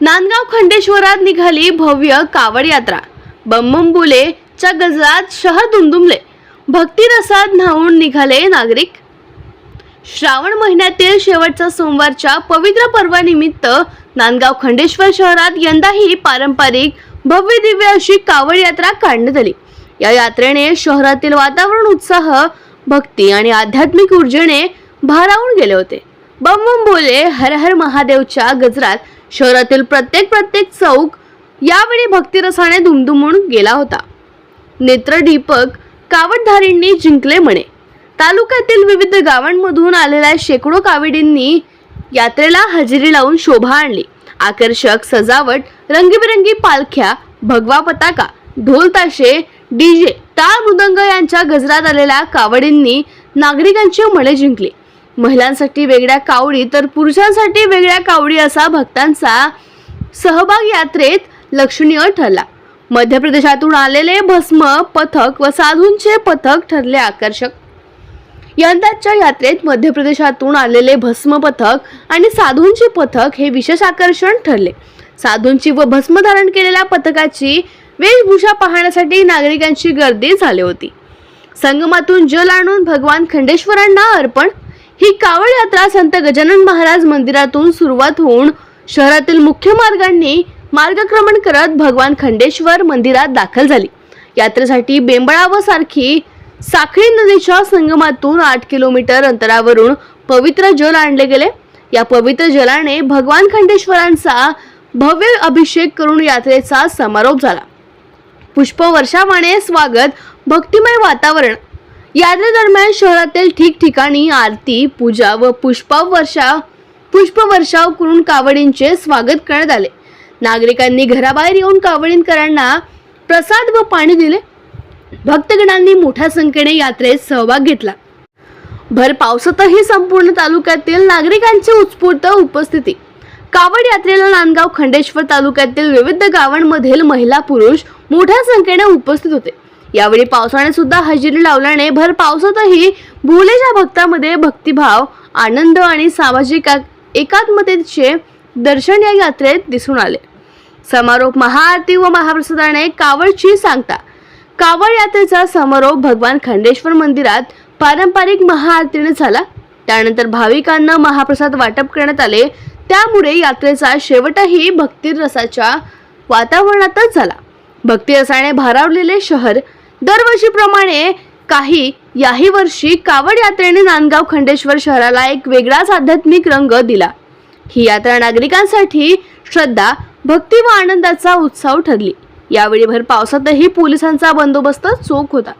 नांदगाव खंडेश्वरात निघाली भव्य कावड यात्रा. बंबंबुले च्या गजरात शहर दुमदुमले भक्तिरसात न्हावून निघाले नागरिक. श्रावण महिन्यातील शेवटचा सोमवारच्या पवित्र पर्वानिमित्त नांदगाव खंडेश्वर शहरात यंदाही पारंपरिक भव्य दिव्य अशी कावड यात्रा काढण्यात आली. या यात्रेने शहरातील वातावरण उत्साह भक्ती आणि आध्यात्मिक ऊर्जेने भारावून गेले होते. बम बम बोले हर हर महादेवच्या गजरात शहरातील प्रत्येक प्रत्येक चौक यावेळी भक्तिरसाने दुमदुमून गेला होता. नेत्रदीपक कावडधारींनी जिंकले म्हणे. तालुक्यातील विविध गावांमधून आलेल्या शेकडो कावडींनी यात्रेला हजेरी लावून शोभा आणली. आकर्षक सजावट रंगीबेरंगी पालख्या भगवा पताका ढोल ताशे डीजे टाळ मृदंग यांच्या गजरात आलेल्या कावडींनी नागरिकांची मने जिंकली. महिलांसाठी वेगळ्या कावडी तर पुरुषांसाठी वेगळ्या कावडी असा भक्तांचा सहभाग यात्रेत लक्षणीय ठरला. मध्य प्रदेशातून आलेले भस्म पथक व साधूंचे पथक ठरले आकर्षक. यंदाच्या यात्रेत मध्य प्रदेशातून आलेले भस्म पथक आणि साधूंचे पथक हे विशेष आकर्षण ठरले. साधूंची व भस्म धारण केलेल्या पथकाची वेशभूषा पाहण्यासाठी नागरिकांची गर्दी झाली होती. संगमातून जल आणून भगवान खंडेश्वरांना अर्पण ही कावड यात्रा संत गजानन महाराज मंदिरातून सुरुवात होऊन शहरातील मुख्य मार्गांनी मार्गक्रमण करत भगवान खंडेश्वर मंदिरात दाखल झाली. यात्रेसाठी बेंबळाव सारखी साखळी नदीच्या संगमातून आठ किलोमीटर अंतरावरून पवित्र जल आणले गेले. या पवित्र जलाने भगवान खंडेश्वरांचा भव्य अभिषेक करून यात्रेचा समारोप झाला. पुष्पवर्षावाने स्वागत भक्तिमय वातावरण. यात्रेदरम्यान शहरातील ठिकठिकाणी आरती पूजा व पुष्पवर्षा पुष्पवर्षाव करून कावडींचे स्वागत करण्यात आले. नागरिकांनी घराबाहेर येऊन कावडींकरांना प्रसाद व पाणी दिले. भक्तगणांनी मोठ्या संख्येने यात्रेत सहभाग घेतला. भर पावसातही संपूर्ण तालुक्यातील नागरिकांची उत्स्फूर्त उपस्थिती. कावड यात्रेला नांदगाव खंडेश्वर तालुक्यातील विविध गावांमधील महिला पुरुष मोठ्या संख्येने उपस्थित होते. यावेळी पावसाने सुद्धा हजेरी लावल्याने भर पावसातही भोलेच्या भक्तामध्ये भक्तिभाव आनंद आणि सामाजिक एकात्मतेचे दर्शन या यात्रेत दिसून आले. समारोप महाआरती व महाप्रसादाने कावडची सांगता. कावड यात्रेचा समारोप भगवान खंडेश्वर मंदिरात पारंपरिक महाआरतीने झाला. त्यानंतर भाविकांना महाप्रसाद वाटप करण्यात आले. त्यामुळे यात्रेचा शेवटही भक्तिरसाच्या वातावरणातच झाला. भक्तिरसाने भारावलेले शहर. दरवर्षीप्रमाणे काही याही वर्षी कावड यात्रेने नांदगाव खंडेश्वर शहराला एक वेगळाच आध्यात्मिक रंग दिला. ही यात्रा नागरिकांसाठी श्रद्धा भक्ती व आनंदाचा उत्सव ठरली. यावेळी भर पावसातही पोलिसांचा बंदोबस्त चोख होता.